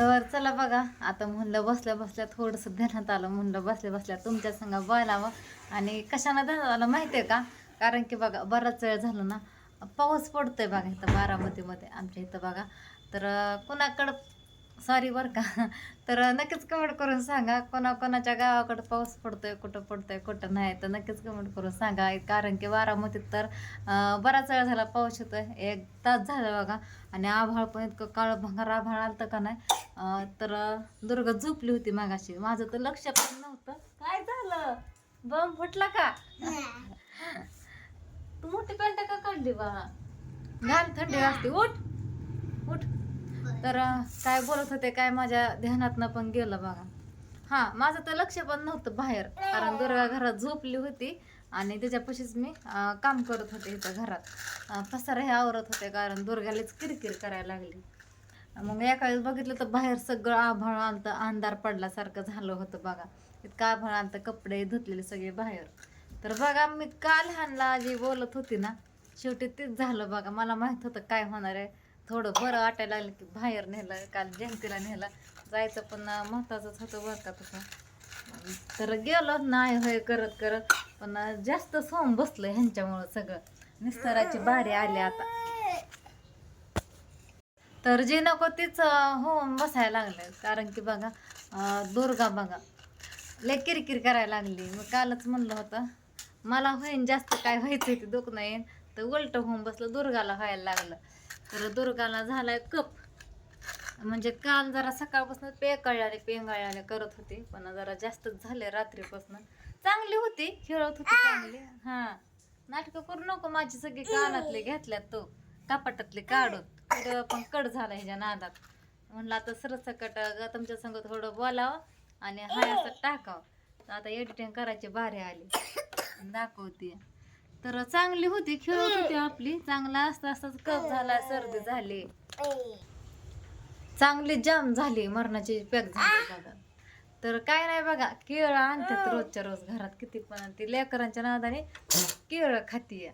तर चला बघा आता म्हणलं बसल्या बसल्या थोडंसं ध्यानात आलं म्हणलं बसल्या बसल्या तुमच्या संग बोलावं. आणि कशानं ध्यानात आलं माहिती आहे का? कारण की बघा बराच वेळ झाला ना पाऊस पडतोय बघा इथं बारामतीमध्ये आमच्या इथं बघा. तर कुणाकडं सॉरी बरं का. तर नक्कीच कमेंट करून सांगा कोणा कोणाच्या गावाकडं पाऊस पडतोय कुठं पडतोय कुठं नाही तर नक्कीच कमेंट करून सांगा. कारण की बारामतीत तर बराच वेळ झाला पाऊस येतोय. एक तास झाला बघा. आणि आभाळ पण इतकं काळं भंगार आभाळ आलतं का नाही? तर दुर्गा झोपली होती मागाशी. माझं तर लक्ष पण नव्हतं. काय झालं? बम फुटला का? तू मोठी पॅन्ट का काढली बा? घाल थंडी वाजते. उठ. उठ. तर काय बोलत होते काय माझ्या ध्यानातनं पण गेलं बघा. हां माझं तर लक्ष पण नव्हतं बाहेर कारण दुर्गा घरात झोपली होती आणि त्याच्यापाशीच मी काम करत होते इथं घरात. पसारा हे आवरत होते कारण दुर्गालाच किरकिर करायला लागली. मग एका वेळेस बघितलं तर बाहेर सगळं आभाळ आणतं अंधार पडल्यासारखं झालं होतं बघा. इतकं आभाळ आलतं कपडे धुतलेले सगळे बाहेर. तर बघा मी काल ह्यांना जी बोलत होती ना शेवटी तेच झालं बघा. मला माहीत होतं काय होणार आहे. थोडं बरं वाटायला लागलं की बाहेर नेलं काल जयंतीला नेलं. जायचं पण महत्वाचंच होतं बरं का तसं तर गेलो नाही होय करत करत. पण जास्त सोम बसलं ह्यांच्यामुळं सगळं. निस्तराची बारी आली आता. तर जे नको तीच होम बसायला लागलं. कारण की बघा दुर्गा बघा लय किरकिर करायला लागली. मग कालच म्हणलं होतं मला होईन जास्त काय व्हायचं ते दुखणं येईन. तर उलट होऊन बसलं दुर्गाला व्हायला लागलं. तर दुर्गाला झालाय कप. म्हणजे काल जरा सकाळपासून पेकळ्याने पेंगाळ्याने करत होते पण जरा जास्तच झाले रात्रीपासून. चांगली होती खेळत होती चांगली. हा. नाटकं करू नको माझी सगळी कानातले घेतल्यात तो. कपाटातले काढून. पण कट झाला ह्याच्या नादात. म्हणलं आता सरसकट ग तुमच्या संग थोडं बोलावं आणि हाय असं टाकावं. आता एडिटिंग करायची भारी आली. दाखवते. तर चांगली होती खेळत होती आपली. चांगला असता असताच कप झाला सर्दी झाली. चांगली जाम झाली मरणाची पॅक झाली बघा. तर काय नाही बघा केळं आणतात रोजच्या रोज घरात. किती पण ती लेकरांच्या नादाने केळं खातीये.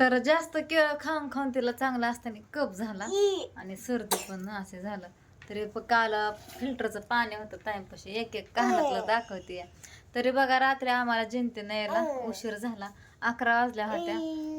तर जास्त केळं खाऊन खाऊन तिला चांगला असताना कप झाला आणि सर्दी पण असे झालं. तरी काल फिल्टरचं पाणी होतं टाइमपाशी एक एक कानातलं दाखवते तरी बघा रात्री आम्हाला जयंती यायला उशीर झाला. अकरा वाजल्या होत्या.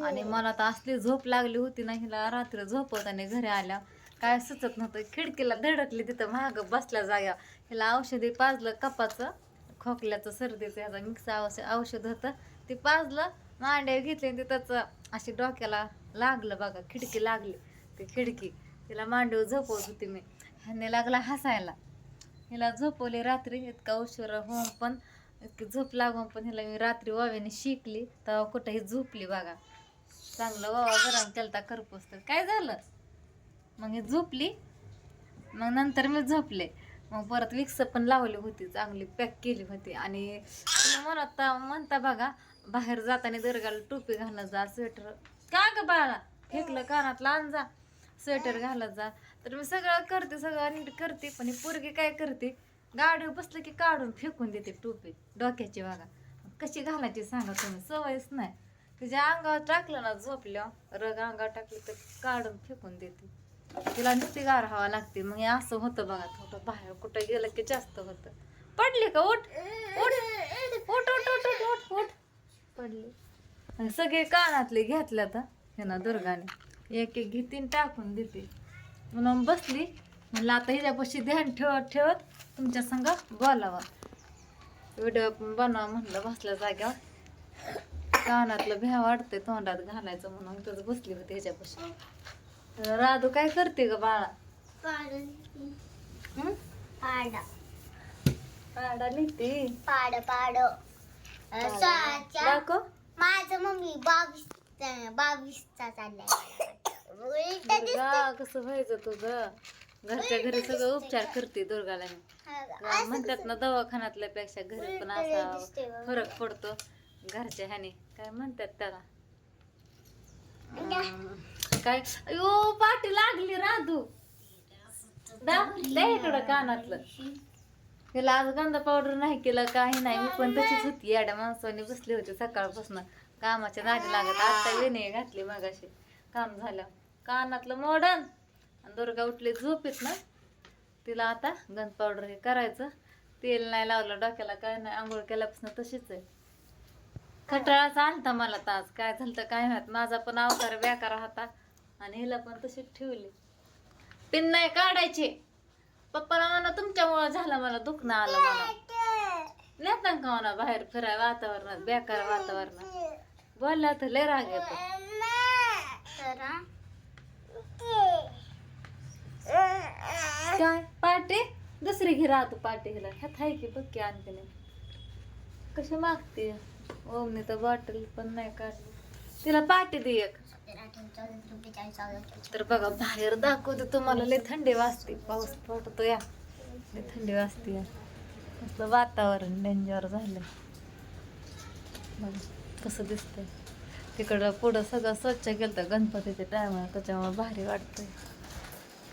आणि मला तर असली झोप लागली होती ना हिला रात्री झोपवताना घरी आल्या. काय सुचत नव्हतं. खिडकीला धडकली तिथं महाग बसल्या जाग्या हिला औषधी पाजलं कपाचं खोकल्याचं सर्दीचं ह्याचं मिक्स औषध औषध होतं. ते पाजलं मांड्या घेतली आणि तिथंच अशी डोक्याला लागलं बघा खिडकी लागली. ती खिडकी. तिला मांडीवर झोपवत होती मी. ह्याने लागला हसायला. हिला झोपवली रात्री. इतका उशीर होऊन पण झोप लागून पण हिला मी रात्री वाव्याने शिकली तेव्हा कुठंही झोपली बघा. चांगलं वावा गरम केलता करपूस तर. काय झालं? मग ही झोपली मग नंतर मी झोपले. मग परत विक्स पण लावली होती चांगली पॅक केली होती. आणि म्हणता म्हणत म्हणता बघा बाहेर जाताना दर्गाला टोपी घालत जा स्वेटर. का ग बाळा? फेकलं कानात लहान जा. स्वेटर घालत जा. तर मी सगळं करते सगळं नीट करते पण ही पोरगी काय करते? गाडीवर बसलं की काढून फेकून देते टोपी डोक्याची बघा. कशी घालायची सांगा तुम्ही सवयच नाही. तुझ्या अंगावर टाकलं ना झोपल्या रग अंगावर टाकली तर काढून फेकून देते. तिला नुसती गार हवा लागते मग हे असं होतं बघा थोडं बाहेर कुठं गेलं की जास्त होतं. पडले का? उठ उठ उठ उठ उठ उठ उठ पडले. सगळे कानातले घेतल्या तर हे ना दुर्गाने. एक एक घेतीन टाकून देते. म्हणून बसली. म्हणलं आता हिच्यापाशी ध्यान ठेवत ठेवत तुमच्या संग बोलावं. व्हिडिओ बनवा म्हणलं बसल्या जाग्यावर कानातलं भ्या वाटतंय तोंडात घालायचं म्हणून तच बसली होती ह्याच्यापाशी. तर राधू काय करते ग बाळा? हं? पाड. लिहिते पाड पाड. माझं मम्मी बावीस बावीसचा चाललाय कसं व्हायचं तुझं? घरच्या घरी सगळं उपचार करते दुर्गाला मी. म्हणतात ना दवाखान्यातल्या पेक्षा घरी पण असा. फरक पडतो घरच्या ह्याने. काय म्हणतात त्याला? काय? अयो पाठी लागली राधू दा दे इकडं कानातलं. तिला आज गंधा पावडर नाही केलं काही नाही. मी पण तशीच होती. याड्या माणसाने बसली होती सकाळपासून. कामाच्या नादी लागत. आता वेणे घातली मगाशी. काम झालं. कानातलं मोडन आणि दुर्गा उठली झोपेत ना. तिला आता गंज पावडर हे करायचं. तेल नाही लावलं डोक्याला काय नाही आंघोळ केल्यापासून तशीच आहे. खटाळाचा आणता मला तास काय झालं तर काय माहीत. माझा पण अवतार बेकार होता. आणि हिला पण तशीच ठेवली. पिन नाही काढायची. पप्पाला म्हणा तुमच्यामुळं झालं मला दुखणं आलं मला नेता का म्हणा बाहेर फिराय वातावरणात बेकार वातावरणात? बोलला तर लय राग येतो तर हा. काय? पाटे? दुसरी घे राहतो पाटे हिला ह्यात आहे की बघ की आणखी नाही कशी मागते? ओमने तर बॉटल पण नाही काढली. तिला पाटे दे एक. तर बघा बाहेर दाखवते तुम्हाला. लय थंडी वाजते. पाऊस पडतो या लय थंडी वाजते. या कसलं वातावरण डेंजर झालं कसं दिसतंय. तिकडं पुढं सगळं स्वच्छ केलं तर गणपतीच्या टायमाला त्याच्यामुळे भारी वाटतंय.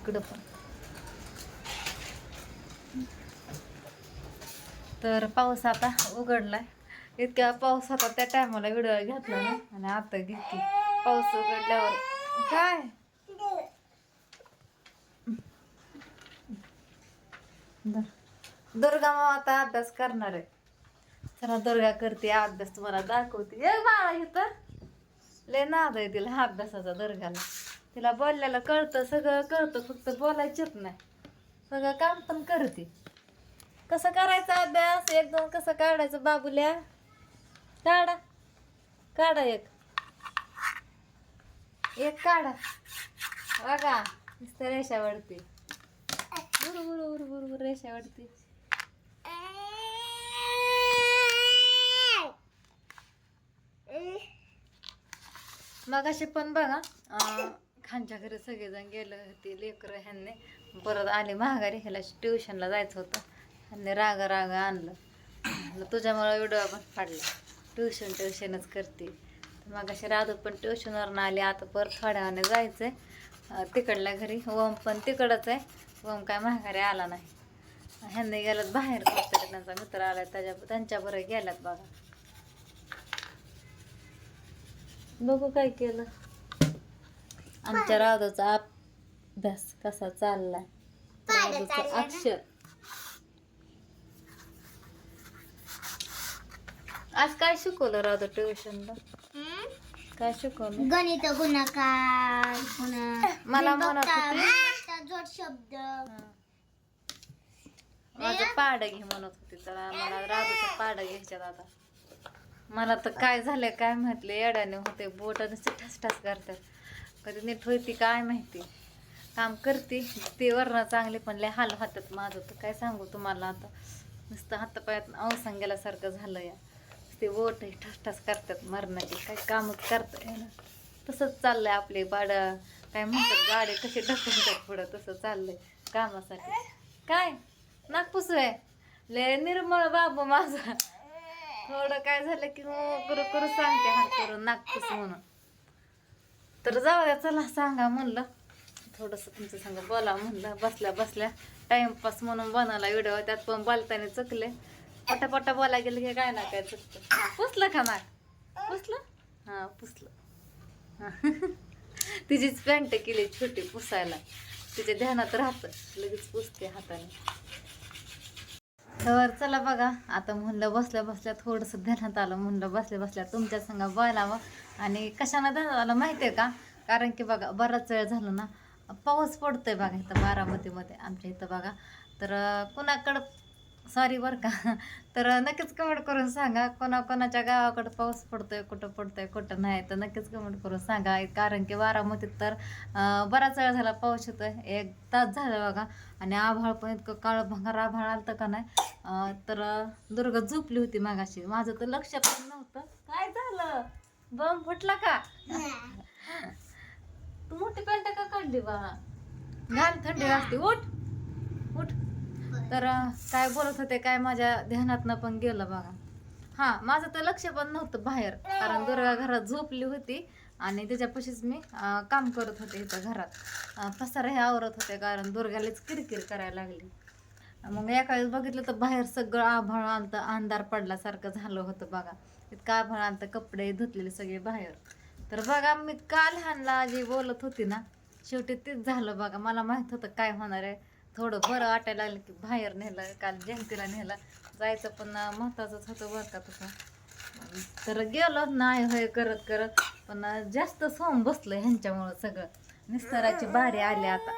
इकडं पण. तर पाऊस आता उघडलाय. इतक्या पाऊस होता त्या टायमाला व्हिडिओ घेतला ना आणि आता घेतली. पाऊस उघडल्यावर काय? दुर्गा मग आता अभ्यास करणार आहे. चला दुर्गा करते अभ्यास तुम्हाला दाखवते. ये बाळा इथं. लय नाद आहे तिला अभ्यासाचा दुर्गाला. तिला बोलल्याला कळतं सगळं कळतं फक्त बोलायचंच नाही. सगळं काम पण करते. कसं करायचा अभ्यास? एक दोन कसं काढायचं? बाबूल्या? काढा. काढा एक. एक काढा. बघा नुसतं रेषा वाढते बुरु बुरु बुरु रेषा वाढते मग असे पण बघा खानच्या घरी सगळेजण गेले होते लेकरं ह्यांनी. परत आले महागारी ह्याला ट्युशनला जायचं होतं. ह्यांनी राग राग आणलं. तुझ्यामुळे व्हिडिओ पण फाडला. ट्युशन ट्युशनच करते. मग अशी राधू पण ट्युशनवरून आली. आता परत थोड्या वेळाने जायचं आहे तिकडल्या घरी. ओम पण तिकडंच आहे. ओम काय महागारी आला नाही. ह्यांनी गेल्यात बाहेर कुठतरी त्यांचा मित्र आला त्याच्या त्यांच्याबरोबर गेल्यात बघा. बघू काय केलं. आमच्या राधूचा अभ्यास कसा चाललाय. राधूचं अक्षर. आज काय शिकवलं राधू ट्युशनला? काय शिकवलं? गणित गुणाकार पुन्हा मला म्हणत होती. जोड शब्द. माझं पाड घे म्हणत होती तर मला राधूचं पाड घ्यायच्यात आता. मला तर काय झालंय काय म्हटले? येड्याने होते बोट नुसते ठस ठस करतात. कधी नीट होती काय माहिती? काम करते. ते वरण चांगले पण लय हाल होतात माझं. तर काय सांगू तुम्हाला आता? नुसतं हातापायात अवसंग गेल्यासारखं झालं या ते बोट ठस ठस करतात मरणाचे काय कामच करता येईना तसंच चाललंय आपले बाडा काय म्हणतात गाडी कशी ढकलतात पुढं तसं चाललंय कामासाठी. काय? नागपूस आहे. लय निर्मळ बाबा माझा. थोडं काय झालं की करू करू सांगते हात करून नागपूस म्हणून. तर जाऊ द्या चला सांगा म्हणलं. थोडंसं तुमचं सांगा बोला म्हणलं. बसल्या बसल्या टाइमपास म्हणून बनवला व्हिडिओ त्यात पण बोलताना चकले. पटापटा पटा बोला गेलं की काय ना काय चुकतं. पुसलं का मार पुसलं? हां पुसलं. तिचीच पॅन्ट केली छोटी पुसायला. तिच्या ध्यानात राहतं. लगेच पुसते हाताने. तर चला बघा आता म्हणलं बसल्या बसल्या थोडंसं ध्यानात आलं. म्हणलं बसल्या बसल्या तुमच्या संग बोलावं. आणि कशानं ध्यानात आलं माहिती आहे का? कारण की बघा बराच वेळ झालं ना पाऊस पडतोय बघा इथं बारामतीमध्ये आमच्या इथं बघा. तर कुणाकडं सॉरी बरं का. तर नक्कीच कमेंट करून सांगा. कोणाकोणाच्या गावाकडं पाऊस पडतोय कुठं पडतोय कुठं नाही तर नक्कीच कमेंट करून सांगा. कारण की बारामतीत तर बराच वेळ झाला पाऊस येतोय. एक तास झाला बघा. आणि आभाळ पण इतकं काळं भंगार आभाळ आलं का नाही? तर दुर्ग झोपली होती मागाशी. माझं तर लक्ष पण नव्हतं. काय झालं? बम फुटला का? तू मोठी पॅन्ट का काढली बा? घाल थंडी वाजते उठ. उठ. तर काय बोलत होते काय माझ्या ध्यानातनं पण गेलं बघा. हां माझं तर लक्ष पण नव्हतं बाहेर कारण दुर्गा घरात झोपली होती आणि त्याच्यापाशीच मी काम करत होते इथं घरात. पसार पसारा हे आवरत होते कारण दुर्गालाच किरकिर करायला लागली. मग एका वेळेस बघितलं तर बाहेर सगळं आभाळ आलतं अंधार पडल्यासारखं झालं होतं बघा. इतकं आभाळ आलतं कपडे धुतलेले सगळे बाहेर. तर बघा मी काल ह्यांना जी बोलत होती ना शेवटी तेच झालं बघा. मला माहीत होतं काय होणार आहे. थोडं बरं वाटायला लागलं की बाहेर नेलं काल जयंतीला नेलं. जायचं पण अं, महत्वाचंच होतं बरं का तसं. तर गेलो नाही होय करत करत. पण जास्त सोम बसलं ह्यांच्यामुळं सगळं. निस्तराची बारी आली आता.